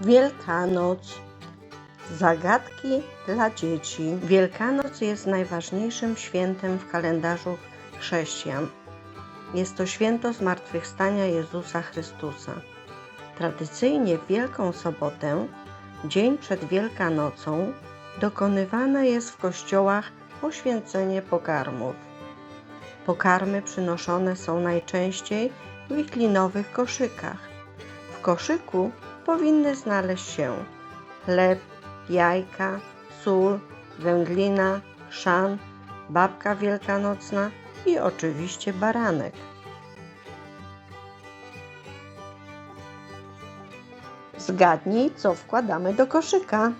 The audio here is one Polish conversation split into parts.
Wielkanoc. Zagadki dla dzieci. Wielkanoc jest najważniejszym świętem w kalendarzu chrześcijan. Jest to święto zmartwychwstania Jezusa Chrystusa. Tradycyjnie w Wielką Sobotę, dzień przed Wielkanocą, dokonywane jest w kościołach poświęcenie pokarmów. Pokarmy przynoszone są najczęściej wiklinowych koszykach. W koszyku powinny znaleźć się chleb, jajka, sól, wędlina, chrzan, babka wielkanocna i oczywiście baranek. Zgadnij, co wkładamy do koszyka.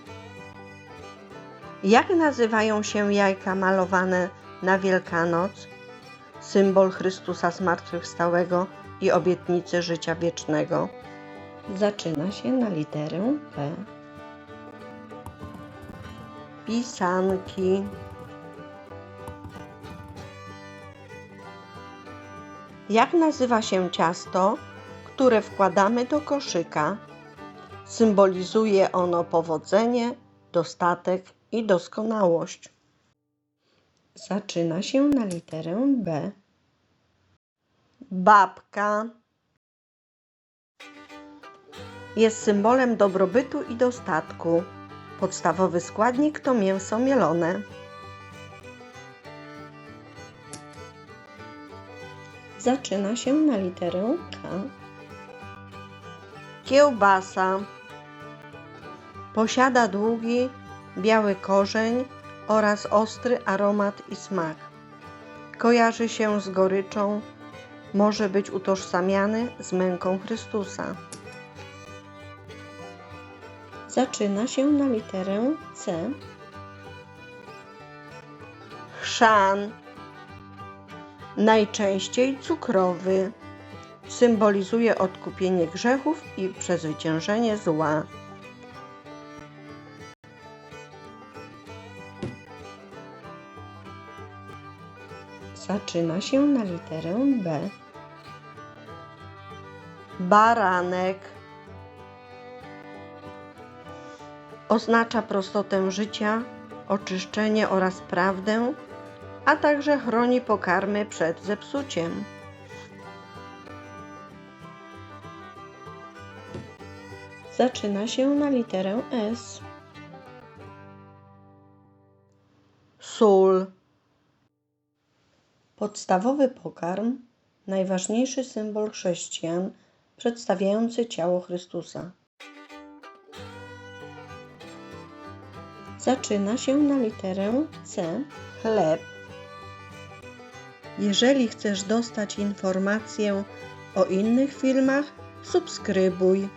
Jak nazywają się jajka malowane na Wielkanoc? Symbol Chrystusa zmartwychwstałego i obietnicy życia wiecznego. Zaczyna się na literę P. Pisanki. Jak nazywa się ciasto, które wkładamy do koszyka? Symbolizuje ono powodzenie, dostatek i doskonałość. Zaczyna się na literę B. Babka jest symbolem dobrobytu i dostatku. Podstawowy składnik to mięso mielone. Zaczyna się na literę K. Kiełbasa posiada długi, biały korzeń oraz ostry aromat i smak. Kojarzy się z goryczą, może być utożsamiany z męką Chrystusa. Zaczyna się na literę C. Chrzan. Najczęściej cukrowy. Symbolizuje odkupienie grzechów i przezwyciężenie zła. Zaczyna się na literę B. Baranek. Oznacza prostotę życia, oczyszczenie oraz prawdę, a także chroni pokarmy przed zepsuciem. Zaczyna się na literę S. Sól. Podstawowy pokarm, najważniejszy symbol chrześcijan, przedstawiający ciało Chrystusa. Zaczyna się na literę C. Chleb. Jeżeli chcesz dostać informację o innych filmach, subskrybuj.